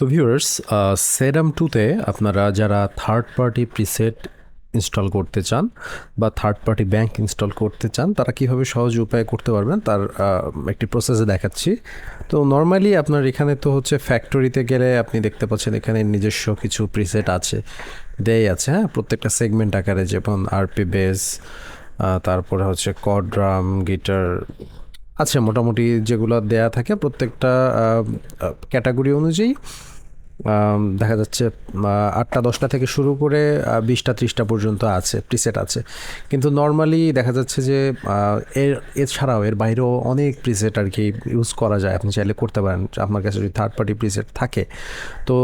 তো ভিউয়ার্স সেরাম টুতে আপনারা যারা থার্ড পার্টি প্রিসেট ইনস্টল করতে চান বা থার্ড পার্টি ব্যাংক ইনস্টল করতে চান, তারা কীভাবে সহজ উপায়ে করতে পারবেন তার একটি প্রসেসে দেখাচ্ছি। তো নর্মালি আপনার এখানে তো হচ্ছে ফ্যাক্টরিতে গেলে আপনি দেখতে পাচ্ছেন এখানে নিজস্ব কিছু প্রিসেট আছে দেয় আছে হ্যাঁ? প্রত্যেকটা সেগমেন্ট আকারে যেমন আরপি বেস তারপরে হচ্ছে কড্রাম গিটার আছে, মোটামুটি যেগুলো দেয়া থাকে প্রত্যেকটা ক্যাটাগরি অনুযায়ী। দেখা যাচ্ছে আটটা, দশটা থেকে শুরু করে বিশটা, ত্রিশটা পর্যন্ত আছে প্রিসেট আছে। কিন্তু নর্মালি দেখা যাচ্ছে যে এর, এছাড়াও এর বাইরেও অনেক প্রিসেট আর কি ইউজ করা যায়। আপনি চাইলে করতে পারেন, আপনার কাছে যদি থার্ড পার্টি প্রিসেট থাকে। তো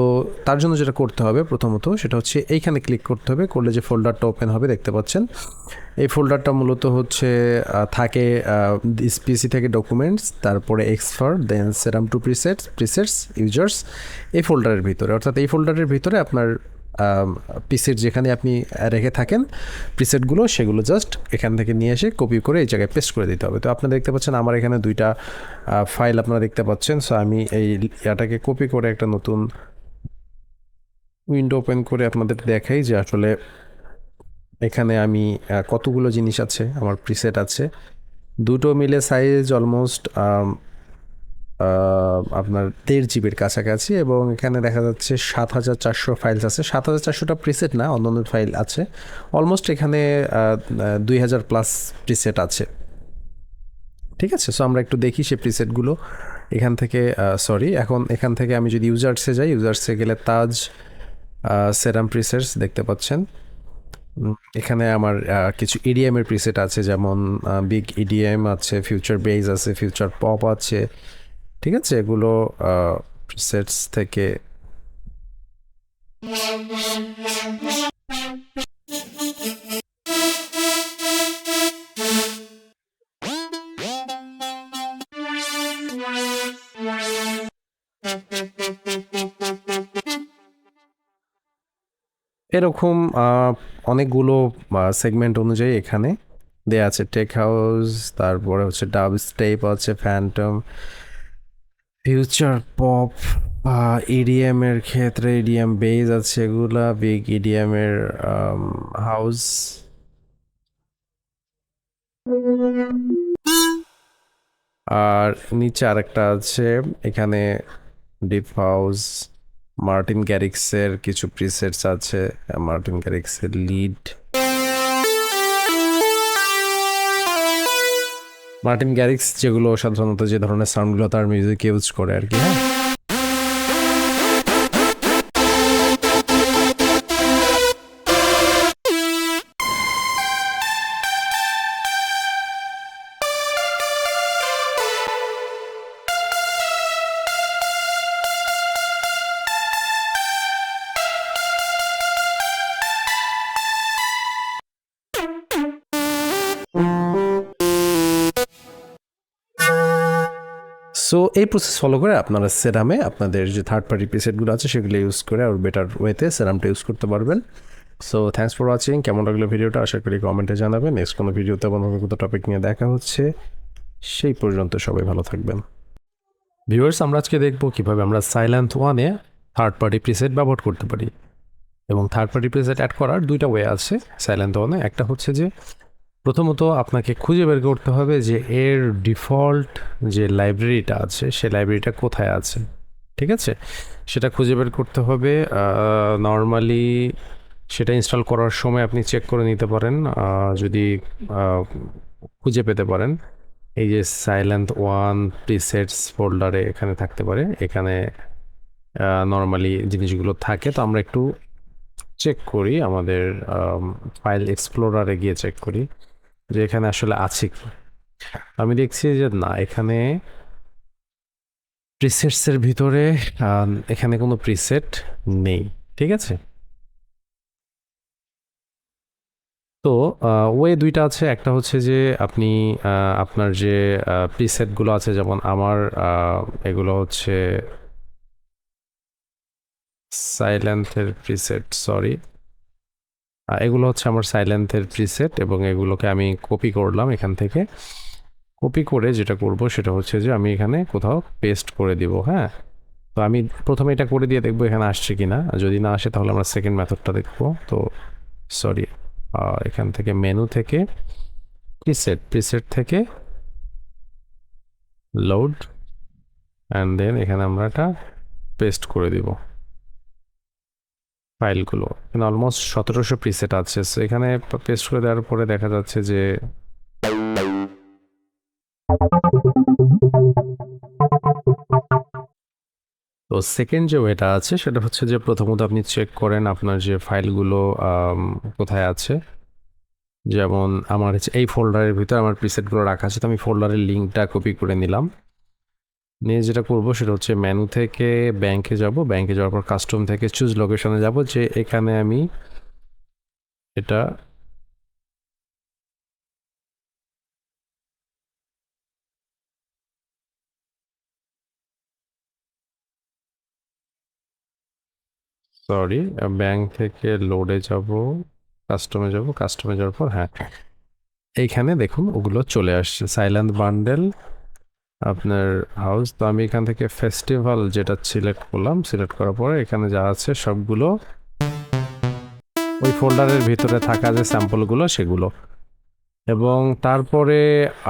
তার জন্য যেটা করতে হবে প্রথমত, সেটা হচ্ছে এইখানে ক্লিক করতে হবে, করলে যে ফোল্ডারটা ওপেন হবে, দেখতে পাচ্ছেন। এই ফোল্ডারটা মূলত হচ্ছে থাকে পিসি থেকে ডকুমেন্টস তারপরে Xfer then Serum two presets presets users এই ফোল্ডারের ভিতরে। অর্থাৎ এই ফোল্ডারের ভিতরে আপনার পিসেট যেখানে আপনি রেখে থাকেন প্রিসেটগুলো সেগুলো জাস্ট এখান থেকে নিয়ে এসে কপি করে এই জায়গায় পেস্ট করে দিতে হবে। তো আপনারা দেখতে পাচ্ছেন আমার এখানে দুইটা ফাইল আপনারা দেখতে পাচ্ছেন। সো আমি এই ইয়াটাকে কপি করে একটা নতুন উইন্ডো ওপেন করে আপনাদের দেখাই যে আসলে এখানে আমি কতগুলো জিনিস আছে, আমার প্রিসেট আছে। দুটো মিলে সাইজ অলমোস্ট আপনার দেড় জিবির কাছাকাছি এবং এখানে দেখা যাচ্ছে সাত হাজার চারশো ফাইলস আছে। সাত হাজার চারশোটা প্রিসেট না, অন্যান্য ফাইল আছে। অলমোস্ট এখানে দুই হাজার প্লাস প্রিসেট আছে। ঠিক আছে? সো আমরা একটু দেখি সেই প্রিসেটগুলো এখান থেকে সরি এখন এখান থেকে আমি যদি ইউজার্সে যাই ইউজার্সে গেলে তাজ সেরাম প্রিসেটস দেখতে পাচ্ছেন। এখানে আমার কিছু ইডিএম এর প্রিসেট আছে, যেমন বিগ ইডিএম আছে ফিউচার বেজ আছে ফিউচার পপ আছে, ঠিক আছে? এগুলো প্রিসেটস থেকে এরকম অনেকগুলো সেগমেন্ট অনুযায়ী এখানে দেয়া আছে। টেক হাউস তারপরে হচ্ছে ডাব স্টেপ আছে ফ্যান্টম ফিউচার পপ ইডিএম এর ক্ষেত্রে ইডিএম বেজ আছে এগুলা বিগ ইডিএম এর হাউস আর নিচে আরেকটা আছে, এখানে ডিপ হাউস মার্টিন গ্যারিক্সের কিছু প্রিসেটস আছে মার্টিন গ্যারিক্সের লিড মার্টিন গ্যারিক্স যেগুলো সাধারণত যে ধরনের সাউন্ডগুলো তার মিউজিক ইউজ করে আর কি হ্যাঁ? সো এই প্রসেস ফলো করে আপনারা সেরামে আপনাদের যে থার্ড পার্টি প্রিসেটগুলো আছে, সেগুলো ইউজ করে আর বেটার ওয়েতে সেরামটা ইউজ করতে পারবেন। সো থ্যাংকস ফর ওয়াচিং কেমন লাগল ভিডিওটা? আশা করি কমেন্টে জানাবেন। নেক্সট কোনো ভিডিওতে কোনো কোনো টপিক নিয়ে দেখা হচ্ছে, সেই পর্যন্ত সবাই ভালো থাকবেন। ভিউয়ার্স আমরা আজকে দেখব কীভাবে আমরা সাইলেন্ট ওয়ানে থার্ড পার্টি প্রিসেট ব্যবহার করতে পারি। এবং থার্ড পার্টি প্রিসেট অ্যাড করার দুইটা ওয়ে আছে সাইলেন্ট ওয়ানে একটা হচ্ছে যে প্রথমত আপনাকে খুঁজে বের করতে হবে যে এর ডিফল্ট যে লাইব্রেরিটা আছে, সে লাইব্রেরিটা কোথায় আছে, ঠিক আছে? সেটা খুঁজে বের করতে হবে। নর্মালি সেটা ইনস্টল করার সময় আপনি চেক করে নিতে পারেন যদি খুঁজে পেতে পারেন। এই যে সাইলেন্ট ওয়ান প্রিসেটস ফোল্ডারে এখানে থাকতে পারে। এখানে নর্মালি জিনিসগুলো থাকে। তো আমরা একটু চেক করি, আমাদের ফাইল এক্সপ্লোরারে গিয়ে চেক করি। যে এখানে আসলে আছে। আমি দেখছি যে না, এখানে প্রিসেটসের ভিতরে এখানে কোনো প্রিসেট নেই, ঠিক আছে? তো ওয়ে দুইটা আছে, একটা হচ্ছে যে আপনি আপনার যে প্রিসেটগুলো আছে, যেমন আমার এগুলো হচ্ছে সাইলেন্থের প্রিসেট সরি এগুলো হচ্ছে আমার সাইলেন্থের প্রিসেট এবং এগুলোকে আমি কপি করলাম এখান থেকে। কপি করে যেটা করব সেটা হচ্ছে যে আমি এখানে কোথাও পেস্ট করে দিব হ্যাঁ? তো আমি প্রথমে এটা করে দিয়ে দেখব এখানে আসছে কি না যদি না আসে তাহলে আমরা সেকেন্ড মেথডটা দেখব। তো সরি এখান থেকে মেনু থেকে প্রিসেট প্রিসেট থেকে লোড অ্যান্ড দেন এখানে আমরা এটা পেস্ট করে দিব। ফাইলগুলো। এখানে অলমোস্ট সতেরোশো প্রিসেট আছে। সো এখানে পেস্ট করে দেওয়ার পরে দেখা যাচ্ছে যে তো সেকেন্ড যে ওয়েটা আছে, সেটা হচ্ছে যে প্রথমত আপনি চেক করেন আপনার যে ফাইলগুলো কোথায় আছে। যেমন আমার হচ্ছে এই ফোল্ডারের ভিতরে আমার প্রিসেটগুলো রাখা আছে। তো আমি ফোল্ডারের লিঙ্কটা কপি করে নিলাম। নিয়ে যেটা করব সেটা হচ্ছে মেনু থেকে ব্যাংকে যাব। ব্যাংকে যাওয়ার পর কাস্টম থেকে চুজ লোকেশনে যাব যে এখানে আমি এটা সরি ব্যাংক থেকে লোডে যাব কাস্টমে যাব কাস্টমে যাওয়ার পর হ্যাঁ এইখানে দেখুন ওগুলো চলে আসছে। সাইলেন্ট বান্ডেল আপনার হাউস তো আমি এখান থেকে ফেস্টিভ্যাল যেটা সিলেক্ট করলাম সিলেক্ট করার পরে এখানে যা আছে সবগুলো ওই ফোল্ডারের ভিতরে থাকা যে স্যাম্পলগুলো সেগুলো। এবং তারপরে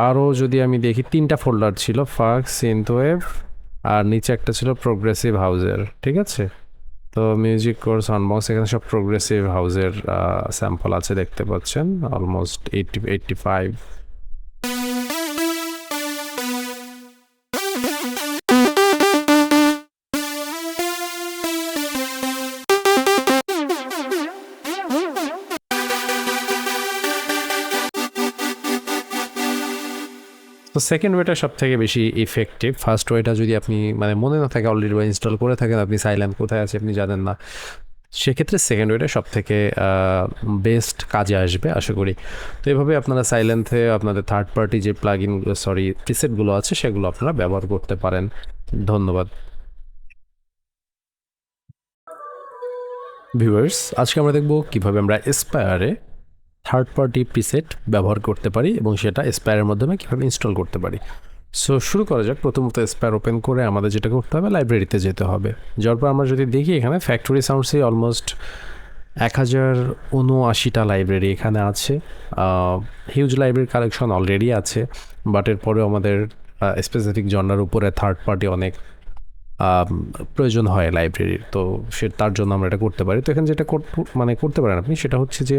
আরও যদি আমি দেখি, তিনটা ফোল্ডার ছিল ফার্ক সিনথওয়েভ আর নিচে একটা ছিল প্রোগ্রেসিভ হাউজের ঠিক আছে? তো মিউজিক কোর্স অনবক্স এখানে সব প্রোগ্রেসিভ হাউজের স্যাম্পল আছে দেখতে পাচ্ছেন অলমোস্ট এইটটি এইটটি ফাইভ তো সেকেন্ড ওয়েটা সব থেকে বেশি ইফেক্টিভ ফার্স্ট ওয়েটা যদি আপনি মানে মনে না থাকে অলরেডি বা ইনস্টল করে থাকেন, আপনি সাইলেন্ট কোথায় আছে আপনি জানেন না। সেক্ষেত্রে সেকেন্ড ওয়েটা সব থেকে বেস্ট কাজে আসবে, আশা করি। তো এভাবে আপনারা সাইলেন্থে আপনাদের থার্ড পার্টি যে প্লাগ ইনগুলো সরি প্রিসেটগুলো আছে, সেগুলো আপনারা ব্যবহার করতে পারেন। ধন্যবাদ। ভিউয়ার্স আজকে আমরা দেখব কীভাবে আমরা এসপায়ারে থার্ড পার্টি প্রিসেট ব্যবহার করতে পারি এবং সেটা এসপায়ারের মাধ্যমে কীভাবে ইনস্টল করতে পারি। সো শুরু করা যাক। প্রথমত এসপায়ার ওপেন করে আমাদের যেটা করতে হবে লাইব্রেরিতে যেতে হবে। যাওয়ার পর আমরা যদি দেখি, এখানে ফ্যাক্টরি সাউন্ডসে অলমোস্ট এক হাজার উনআশিটা লাইব্রেরি এখানে আছে। হিউজ লাইব্রেরি কালেকশন অলরেডি আছে বাট এরপরেও আমাদের স্পেসিফিক জনার উপরে থার্ড পার্টি অনেক প্রয়োজন হয় লাইব্রেরির তো সে, তার জন্য আমরা এটা করতে পারি। তো এখানে যেটা মানে করতে পারেন আপনি, সেটা হচ্ছে যে,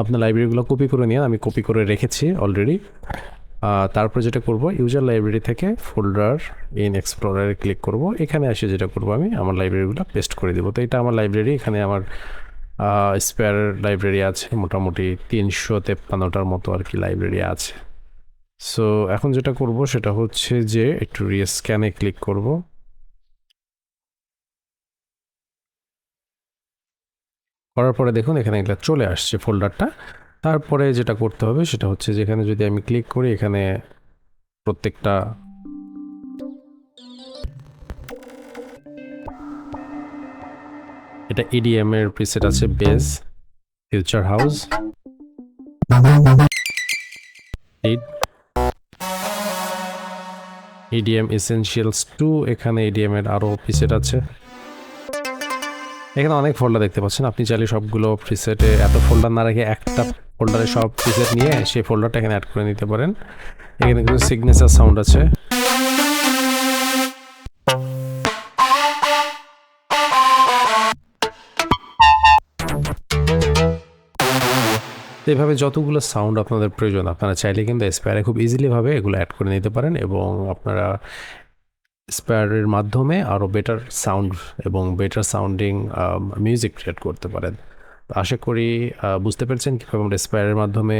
আপনার লাইব্রেরিগুলো কপি করে নিয়ে, আমি কপি করে রেখেছি অলরেডি তারপর যেটা করব ইউজার লাইব্রেরি থেকে ফোল্ডার ইন এক্সপ্লোরারে ক্লিক করব। এখানে এসে যেটা করব আমি, আমার লাইব্রেরিগুলো পেস্ট করে দেবো। তো এটা আমার লাইব্রেরি এখানে আমার স্পেয়ার লাইব্রেরি আছে, মোটামুটি তিনশো তেপ্পান্নটার মতো আর কি লাইব্রেরি আছে। সো এখন যেটা করব সেটা হচ্ছে যে একটু রিস্ক্যানে ক্লিক করব। করার পরে দেখুন এখানে এগুলো চলে আসছে ফোল্ডারটা তারপরে যেটা করতে হবে সেটা হচ্ছে যেখানে যদি আমি ক্লিক করি, এখানে প্রত্যেকটা এটা ইডিএম এর প্রিসেট আছে bass future house EDM essentials two এখানে ইডিএম এর আরও প্রিসেট আছে। এখানে অনেক ফোল্ডার দেখতে পাচ্ছেন, আপনি চাইলে সবগুলো প্রিসেটে এত ফোল্ডার না রেখে একটা ফোল্ডারে সব প্রিসেট নিয়ে সেই ফোল্ডারটা এখানে অ্যাড করে নিতে পারেন। এখানে কিছু সিগনেচার সাউন্ড আছে। তো এভাবে যতগুলো সাউন্ড আপনাদের প্রয়োজন, আপনারা চাইলে কিন্তু স্পেয়ারে খুব ইজিলিভাবে এগুলো অ্যাড করে নিতে পারেন এবং আপনারা স্পেয়ারের মাধ্যমে আরও বেটার সাউন্ড এবং বেটার সাউন্ডিং মিউজিক ক্রিয়েট করতে পারেন। আশা করি বুঝতে পেরেছেন কীভাবে আমরা স্পেয়ারের মাধ্যমে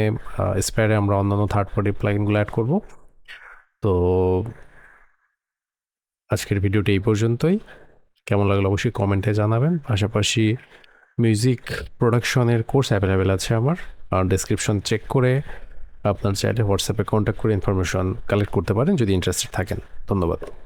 স্পেয়ারে আমরা অন্যান্য থার্ড পার্টি প্লাগিনগুলো অ্যাড করব। তো আজকের ভিডিওটি এই পর্যন্তই। কেমন লাগল অবশ্যই কমেন্টে জানাবেন। পাশাপাশি মিউজিক প্রোডাকশনের কোর্স অ্যাভেলেবেল আছে আমার। আর ডেসক্রিপশন চেক করে আপনার চাইলে হোয়াটসঅ্যাপে কন্ট্যাক্ট করে ইনফরমেশন কালেক্ট করতে পারেন যদি ইন্টারেস্টেড থাকেন। ধন্যবাদ।